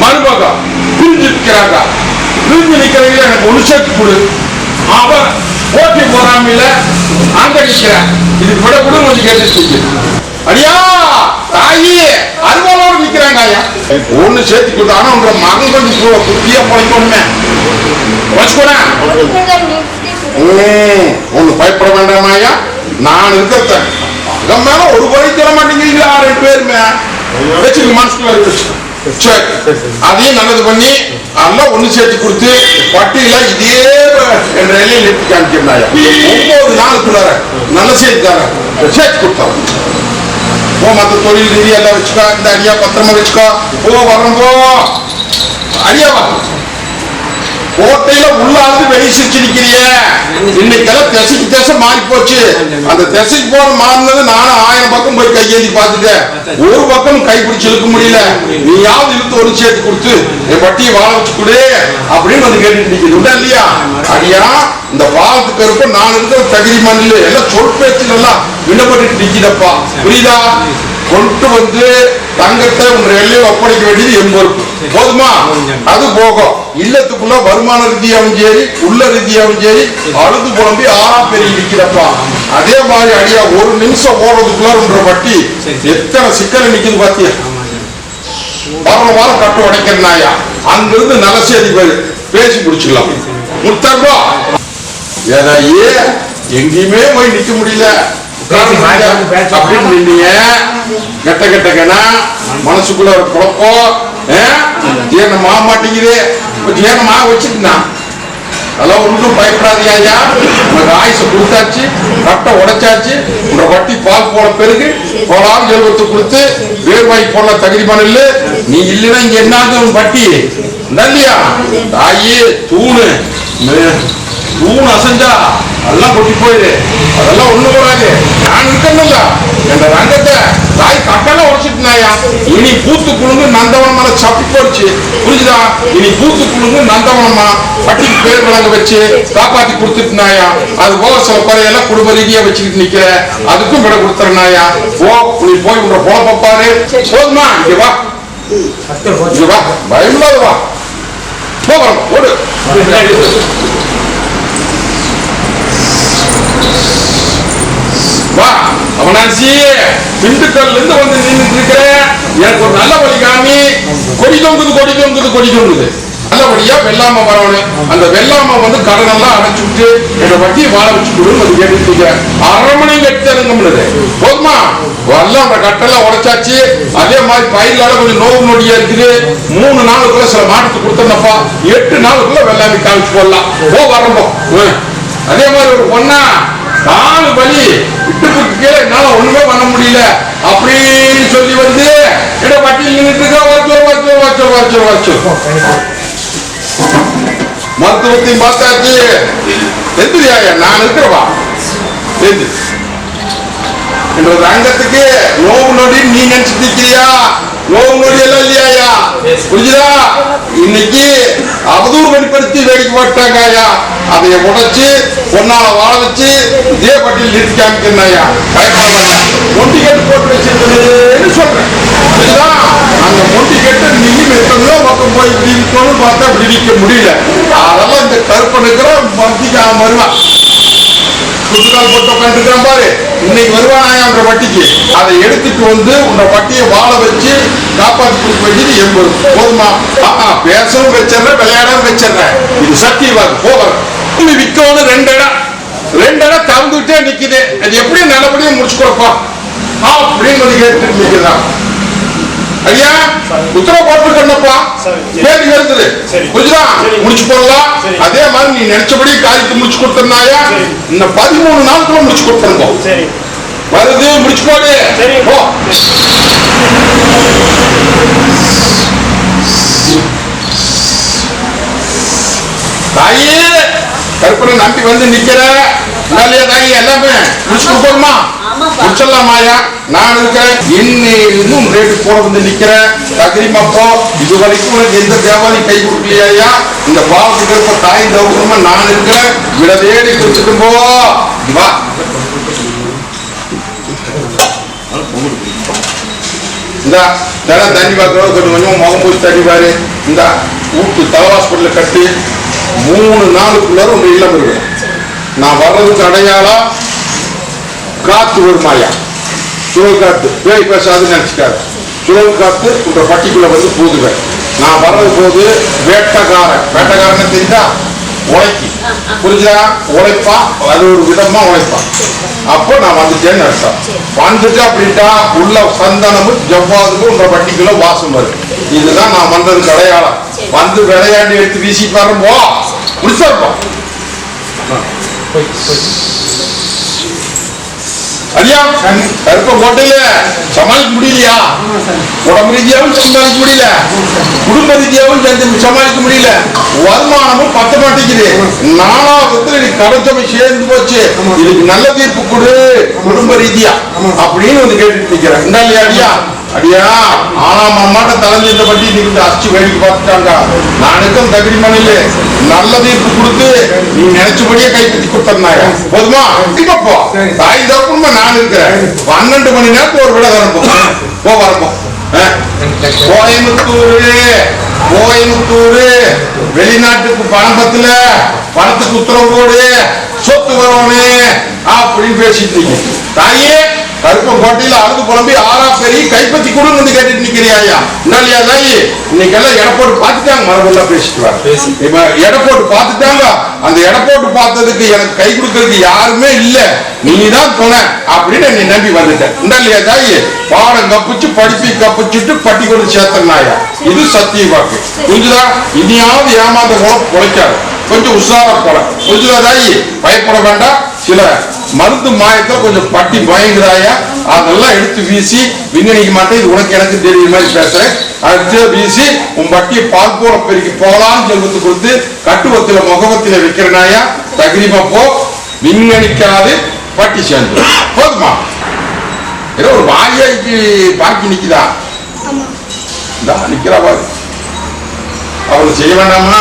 மருமகம் பிரிஞ்சு நிற்கிறாங்க பிரிஞ்சு நிக்கிறவங்க எனக்கு ஒன்று சேர்த்து கொடு. அவன் போட்டி போறாமையில அங்க நிற்கிறேன் இது விட கூட கொஞ்சம் கேட்டு அடியா தாயி அருவாளோடு நிற்கிறாங்க ஐயா. ஒன்று சேர்த்து கொடுத்து ஆனா உங்க மகன் கொஞ்சம் கூட குட்டியா பிழைக்கணுமே. வச்சுக்கோடேன் ஒண்ணு பயப்பட வேண்டாமா ஐயா? நான் இருக்கிறேன் அதன் மேல ஒரு குறை தர மாட்டேங்கிறீங்களா ரெண்டு பேருமே. வச்சுக்க மனசுக்குள்ள இருக்கு சரி அதையும் நல்லது பண்ணி எல்லாம் ஒண்ணு சேர்த்து கொடுத்து பட்டியல இதே என்ற எல்லையில் நிறுத்தி காமிக்கிறாயா ஒன்பது நாளுக்குள்ளார நல்ல செய்தி தரேன் சேர்த்து கொடுத்தாங்க ஓ மத்த தொழில் ரீதியா எல்லாம் வச்சுக்கோ இந்த அடியா பத்திரமா வச்சுக்கோ. ஓ வரம்போ அடியா கோட்டையில உள்ளாந்து வெளியே இன்னைக்கெல்லாம் திசைக்கு திசை மாறி போச்சு அந்த திசைக்கு போற மாறினது நானும் ஆயிரம் பக்கம் போய் கையேந்தி பார்த்துட்டேன். ஒரு பக்கம் கை பிடிச்சி இழுக்க முடியல. நீயாவது இழுத்து ஒரு சேர்த்து கொடுத்து என் பட்டியை வாழ வச்சு கொடு அப்படின்னு வந்து கேட்டுட்டு நிக்குது. இல்லையா? அடியா இந்த பாலத்துக்கு இருப்ப நான் இருக்கிற தகுதி மண்ணில் எல்லாம் சொல் பேச்சு நல்லா விண்ணப்பட்டு நிக்கிறப்பா புரியுதா? கொண்டு வந்து தங்கத்தை உங்க எல்லையில் ஒப்படைக்க வேண்டியது என் பொறுப்பு. போதுமா? அது போகும். இல்லத்துக்குள்ள வருமான ரீதியாவும் சரி உள்ள ரீதியாவும் சரி அழுது புலம்பி ஆறா பெரிய நிக்கிறப்பா. அதே மாதிரி அடியா ஒரு நிமிஷம் ஓடுறதுக்குள்ள உன்ற வட்டி எத்தனை சிக்கல் நிக்குது பாத்தியா? வாரம் வாரம் கட்டு உடைக்கிறனாயா அங்கிருந்து நல்ல செய்தி பேசி முடிச்சுக்கலாம் முத்தர்பா ஏதாயே எங்கேயுமே போய் நிக்க முடியல. அப்படின்னு கெட்ட கெட்ட கணா மனசுக்குள்ள ஒரு குழப்பம் ஆக மாட்டேங்குது. இப்ப ஆக வச்சுக்கினா அதெல்லாம் ஒன்றும் பயப்படாதீங்க ஐயா. உனக்கு ஆயுசை கொடுத்தாச்சு கட்டை உடைச்சாச்சு உங்களை வட்டி பால் போன பிறகு போலாம் செல்வத்தை கொடுத்து வேர்வாய் போன தகுதி பண்ணல நீ இல்லைன்னா இங்க என்னது வட்டி? இல்லையா? தாயி தூணு. தூண் அசைஞ்சா அதெல்லாம் கொட்டி போயிடு அதெல்லாம் ஒண்ணு கூடாது. நான் இருக்கணும்ல என்ற ரங்கத்தை தாய் கட்டெல்லாம் உடைச்சிட்டுனாயா இனி பூத்து குழுங்கு நந்தவனம் மேல சப்பி போடுச்சு. புரிஞ்சுதா? இனி பூத்து குழுங்கு நந்தவனமா பட்டிக்கு பேர் விளங்க வச்சு காப்பாத்தி கொடுத்துட்டுனாயா? அது போக சில குறையெல்லாம் குடும்ப ரீதியா வச்சுக்கிட்டு நிக்கிற. அதுக்கும் விட கொடுத்துறனாயா? போ நீ போய் உங்க பொழப்ப பாரு. போதுமா? இங்க வா. இங்க வா. பயமில்லாத வா. போகிறோம் ஓடு. வா அவனாச்சி திண்டுக்கல்ல இருந்து வந்து நின்றுட்டு இருக்கிறேன் எனக்கு ஒரு நல்ல வழி காமி. கொடி தொங்குது கொடி தொங்குது கொடி தொங்குது. நல்லபடியா வெள்ளாம வரணும். அந்த வெள்ளாம வந்து கடனெல்லாம் அடைச்சு விட்டு என்னோட வட்டியை வாழ வச்சு கொடுன்னு அது கேட்டுட்டு அரை மணி கட்டுறது போதுமா? எல்லாம் அந்த கட்டெல்லாம் உடைச்சாச்சு. அதே மாதிரி பயிர்களால கொஞ்சம் நோவு நொடியா இருக்குது. மூணு நாளுக்குள்ள சில மாட்டுக்கு கொடுத்தனப்பா எட்டு நாளுக்குள்ள வெள்ளாமை காமிச்சு போடலாம். போ வரம்போ. அதே மாதிரி ஒரு பொண்ணா நாலு வலி இட்டுப்புக்கு கீழே என்னால ஒண்ணுமே பண்ண முடியல. அப்படின்னு சொல்லி வந்து என்ன பட்டியல் நின்றுட்டு இருக்கா வாச்சோ வாச்சோ வாச்சோ வாச்சோ வச்சு மருத்துவத்தையும் பார்த்தாச்சு. எந்திரியா நான் இருக்கிறவா? எந்திரி. என்ற நோவு நொடி நீ நினைச்சிட்டு இருக்கிறியா நோவு நொடி எல்லாம் இல்லையாயா? புரிஞ்சுதா? இன்னைக்கு அவதூறு வெளிப்படுத்தி வேடிக்கை போட்டாங்க ஐயா. அதை உடைச்சு பொன்னால வாழ வச்சு இதே பட்டியல் நிறுத்தி காமிக்கிறாயா பயப்பட வேண்டாம் போட்டு வச்சிருந்தேன்னு சொல்றேன். புரியுதா அந்த மொண்டிகட்டு கட்டு நீங்க எத்தனையோ பக்கம் போய் இப்படி இருக்கணும்னு பார்த்தா இப்படி நிற்க முடியல. அதெல்லாம் இந்த கருப்பனுக்கிற மத்திக்காம வருவான் குத்துக்கால் போட்டு உட்காந்துருக்கான் பாரு. இன்னைக்கு வருவானாயான்ற வட்டிக்கு. அதை எடுத்துட்டு வந்து உன்னை வட்டியை வாழ வச்சு காப்பாற்றி கொடுக்க வேண்டியது எண்பது போதுமா? ஆஹா பேசவும் வச்சிடறேன் விளையாடவும் வச்சிடறேன். இது சத்தியவாது போகிறேன் நீ விற்கணும் ரெண்டு இடம். ரெண்டு இடம் திறந்துட்டே நிக்குது. அது எப்படி நல்லபடியா முடிச்சு கொடுப்பா அப்படின்னு வந்து கேட்டு நிக்குதான் ஐயா உத்தரவு போட்டுருக்கேன்னப்பா கேள்வி வருது சரி. முடிச்சு போடலாம். அதே மாதிரி நீ நினைச்சபடி காரியத்தை முடிச்சு கொடுத்தனாயா. இந்த பதிமூணு நாளுக்குள்ள முடிச்சு கொடுத்துருந்தோம் வருது முடிச்சு போடு. போ. தாயி கருப்பனை நம்பி வந்து நிக்கிற. தாயி எல்லாமே. முடிச்சு கொடுக்கணுமா? ஆமாப்பா. முடிச்சிடலாமாயா நான் இருக்கிறேன் இன்னும் ரேட்டு போட வந்து நிக்கிறேன் தகிரிமப்போ இது வரைக்கும் உனக்கு எந்த தேவாலி கை கொடுக்கலையா இந்த பாவத்துக்கு இருப்ப தாய் தவறுமா நான் இருக்கிறேன். விட தேடி கொடுத்துட்டு போ. இங்க வா. இந்த தினம் தண்ணி பார்க்கறோம் கொஞ்சம் கொஞ்சம் முகம் தண்ணி பாரு. இந்தா ஊட்டு தலை ஹாஸ்பிட்டலில் கட்டி மூணு நாளுக்குள்ளார உங்க இல்லம் இருக்கு நான் வர்றதுக்கு அடையாளம் காத்து வருமாயா சுழல் காத்து. பேய் பேசாதுன்னு நினைச்சுக்காரு சுழல் காத்து உங்க பட்டிக்குள்ள வந்து போதுவேன் நான் வர்றது போது வேட்டக்காரன். வேட்டக்காரன் தெரிஞ்சா உழைக்கி. புரிஞ்சா உழைப்பான் அது ஒரு விதமா உழைப்பான் அப்போ நான் வந்துட்டேன்னு அர்த்தம். வந்துட்டு அப்படின்ட்டா உள்ள சந்தனமும் ஜவ்வாதுக்கும் உங்க பட்டிக்குள்ள வாசம் வரும். இதுதான் நான் வந்ததுக்கு அடையாளம். வந்து விளையாண்டு எடுத்து வீசி பாருப்போ முடிச்சிருப்போம் ஐயா கருப்ப கோட்டையில சமாளிக்க முடியலையா? உடம்பு ரீதியாவும் சமாளிக்க முடியல. குடும்ப ரீதியாவும் சமாளிக்க முடியல. வருமானமும் பத்த மாட்டேங்குது. நாலாவது நீ கடைச்சமை சேர்ந்து போச்சு. இதுக்கு நல்ல தீர்ப்பு கொடு. குடும்ப ரீதியா அப்படின்னு வந்து கேட்டுட்டு நிக்கிறேன் இந்த இல்லையா அடியா? அடியா ஆனா அம்மாட்ட தலைஞ்சு இந்த பட்டி நீங்க அச்சு வேடிக்கை பார்த்துட்டாங்க. நானுக்கும் தகுதி மணில நல்ல தீர்ப்பு கொடுத்து நீ நினைச்சபடியே கைப்பற்றி கொடுத்தனாங்க போதுமா? இப்ப போ. தாய் தப்புமா நான் இருக்கிறேன். பன்னெண்டு மணி நேரத்துக்கு ஒரு விட வரப்போ போ. வரப்போ கோயம்புத்தூரு கோயம்புத்தூரு வெளிநாட்டுக்கு பணம் பத்துல பணத்துக்கு உத்தரவு போடு. சொத்து வரணும் அப்படின்னு பேசிட்டு இருக்கீங்க. தாயே கருப்பம் கோட்டையில அழுது புலம்பி ஆறா பெரிய கைப்பற்றி கொடுன்னு வந்து கேட்டுட்டு நிக்கிறியா இல்லையா தாயி இன்னைக்கு எல்லாம் எடை போட்டு பார்த்துட்டாங்க மரபெல்லாம் பேசிட்டு வர. இப்ப எடை போட்டு பார்த்துட்டாங்க. அந்த எடை போட்டு பார்த்ததுக்கு எனக்கு கை கொடுக்கறதுக்கு யாருமே இல்ல. நீ தான் துணை அப்படின்னு நீ நம்பி வந்துட்டேன் இல்லையா தாயி பாடம் கப்பிச்சு படிப்பை கப்பிச்சுட்டு பட்டி கொண்டு சேர்த்தனாயா இது சத்திய வாக்கு. புரிஞ்சுதா? இனியாவது ஏமாந்த குலம் குலைக்காது கொஞ்சம் உஷாரா புரிஞ்சுதா தாயி பயப்பட வேண்டாம். சில மருந்து மாயத்துல கொஞ்சம் பட்டி பயங்குறாயா அதெல்லாம் எடுத்து வீசி விண்ணடிக்க மாட்டேன். இது உனக்கு எனக்கு தெரியுற மாதிரி பேசுறேன். அடுத்து வீசி உன் பட்டியை பால் போல பெருக்கி போலான்னு செல்வத்து கொடுத்து கட்டுவத்தில முகவத்தில வைக்கிறனாயா? தகிரிமா போ. விண்ணடிக்காது பட்டி சேர்ந்து போதுமா? ஏதோ ஒரு வாரியாய்க்கு பாக்கி நிக்குதா? இந்தா நிக்கிறா பாரு. அவரு செய்ய வேண்டாமா?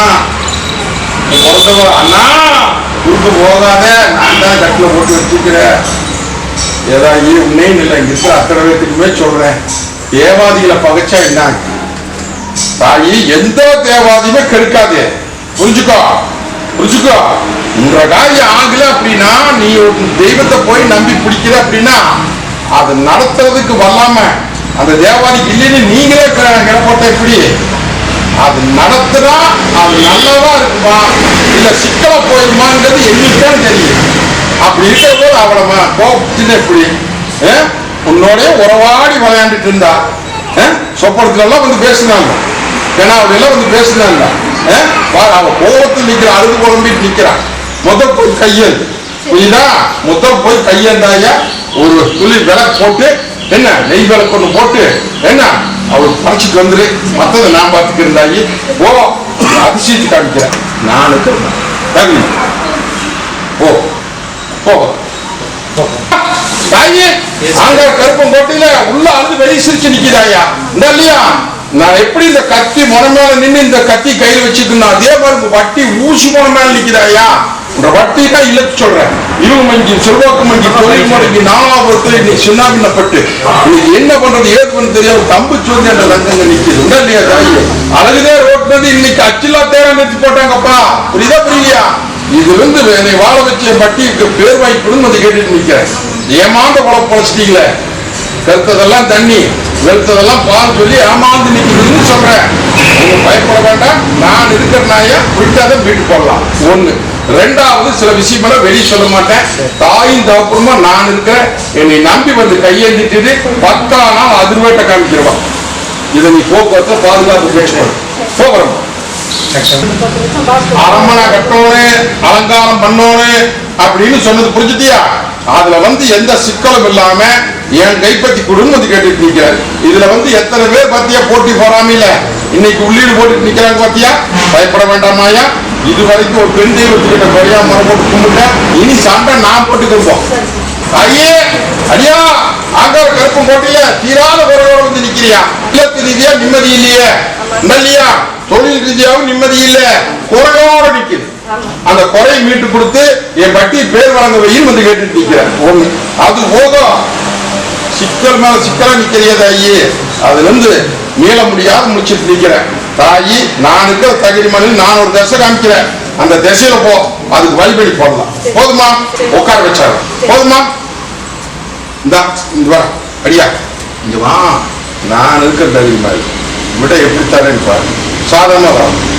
பிறந்தவ அண்ணா. குறுக்க போகாத. நான் தான் கட்டில போட்டு வச்சுக்கிறேன் ஏதாவது உண்மையும் இல்லை இங்க இருக்கிற அத்தனை பேத்துக்குமே சொல்றேன். தேவாதிகளை பகைச்சா என்ன? தாயி எந்த தேவாதியுமே கெடுக்காது. புரிஞ்சுக்கோ? புரிஞ்சுக்கோ? உன்ற காரியம் ஆகல அப்படின்னா நீ தெய்வத்தை போய் நம்பி பிடிக்கிற அப்படின்னா அதை நடத்துறதுக்கு வல்லாம அந்த தேவாதிக்கு இல்லைன்னு நீங்களே கிடப்பட்ட எப்படி? அது நடத்துனா அது நல்லதா இருக்குமா? இல்ல சிக்கல போயிருமாங்கிறது என்னைக்குதான் தெரியும். அப்படி இருக்கிற போது அவளை கோபத்தின் எப்படி ஆ? உன்னோடய உறவாடி விளையாண்டுட்டு இருந்தா ஆ? எல்லாம் வந்து பேசினாங்க. பெனாவில வந்து பேசினாங்க. அவ கோபத்தில் நிக்கிற அழுது குழம்பிட்டு நிக்கிறான் முதல் போய் கையல். புரியுதா? முதல் போய் கையந்தாயா? ஒரு துளி விலை போட்டு என்ன நெய் விலை கொண்டு போட்டு என்ன? அவர் பறிச்சுட்டு வந்துரு. மத்ததை நான் பார்த்துக்கிறந்தாயி ஓ அதிசயத்து காமிக்கிறேன். நான் இருக்கிறேன் தகுதி ஓ ஓ தாயி. அங்க கருப்பம் கோட்டையில உள்ள அழுது வெளியே சிரிச்சு நிக்கிறாயா இந்த இல்லையா? நான் எப்படி இந்த கத்தி முனை மேல நின்னு இந்த கத்தி கையில வச்சுக்கணும் அதே மாதிரி வட்டி ஊசி முனை மேல நிக்கிறாயா இந்த வட்டி தான் இல்லத்து சொல்றேன். இவங்க மஞ்சி செல்வாக்கு மஞ்சி தொழில் முறைக்கு நாலாவது இன்னைக்கு சின்னாபின்னப்பட்டு இன்னைக்கு என்ன பண்றது ஏது பண்ண தெரியாது. தம்பு சொல்லி அந்த லங்கங்க நிக்குது. உண்டா இல்லையா தாயி? அழகுதே வந்து இன்னைக்கு அச்சிலா தேவை நிறுத்தி போட்டாங்கப்பா. புரியுதா புரியலையா இது வந்து என்னை வாழ வச்ச பட்டிக்கு பேர் வாய்ப்புன்னு வந்து கேட்டுட்டு நிக்கிறேன். ஏமாந்த குழப்ப பழச்சிட்டீங்களே. கருத்ததெல்லாம் தண்ணி வெளுத்ததெல்லாம் பால் சொல்லி ஏமாந்து நிற்கிறதுன்னு சொல்றேன். பயப்பட வேண்டாம். நான் இருக்கிற நாய விட்டாத வீட்டு போடலாம். ஒன்று ரெண்டாவது சில விஷயமெல்லாம் வெளியே சொல்ல மாட்டேன். தாயும் தகப்பனுமா நான் இருக்கிறேன். என்னை நம்பி வந்து கையேந்திட்டு பத்தா நாள் அதிர்வேட்டை காமிக்கிறவான் இதை நீ போக்குவரத்தை பாதுகாப்பு பேசணும் போகிறோம் அரண்மனை கட்டோனு அலங்காரம் பண்ணோனு அப்படின்னு சொன்னது புரிஞ்சுட்டியா? அதுல வந்து எந்த சிக்கலும் இல்லாம என் கைப்பற்றி கொடுன்னு வந்து கேட்டுட்டு நிக்கிறாரு இதுல வந்து எத்தனை பேர் பத்தியா போட்டி போறாமையில இன்னைக்கு உள்ளீடு போட்டுட்டு நிக்கிறாங்க பாத்தியா? பயப்பட வேண்டாமாயா இது வரைக்கும் ஒரு பெண் தெய்வத்துக்கிட்ட குறையா முறை போட்டு கும்பிட்டேன் இனி சண்டை நான் போட்டுக்கிருப்போம் ஐயே அடியா ஆங்கார கருப்பு கோட்டையில தீராத குறையோட வந்து நிக்கிறியா? இல்லத்து ரீதியா நிம்மதி இல்லையே. இல்லையா தொழில் ரீதியாவும் நிம்மதி இல்ல. குறையோட நிக்குது. அந்த குறையை மீட்டு கொடுத்து என் பட்டி பேர் வழங்க வையும் வந்து கேட்டுட்டு நிக்கிறேன். ஒண்ணு அது போதும். சிக்கல் மேல சிக்கலா நிக்கிறியது ஐயே அதுல இருந்து மீள முடியாத முடிச்சிட்டு நிற்கிறேன் தாயி நான் இருக்கிற தகுதி மணி நான் ஒரு தசை காமிக்கிறேன். அந்த திசையில போ. அதுக்கு வழிபடி போடலாம். போதுமா? உட்கார வச்சாரு. போதுமா? இந்தா வா. அடியா. இங்க வா. நான் இருக்கிற தகுதி மாதிரி. விட எப்படி தரேன்னு பாரு. சாதாரணமாக வரும்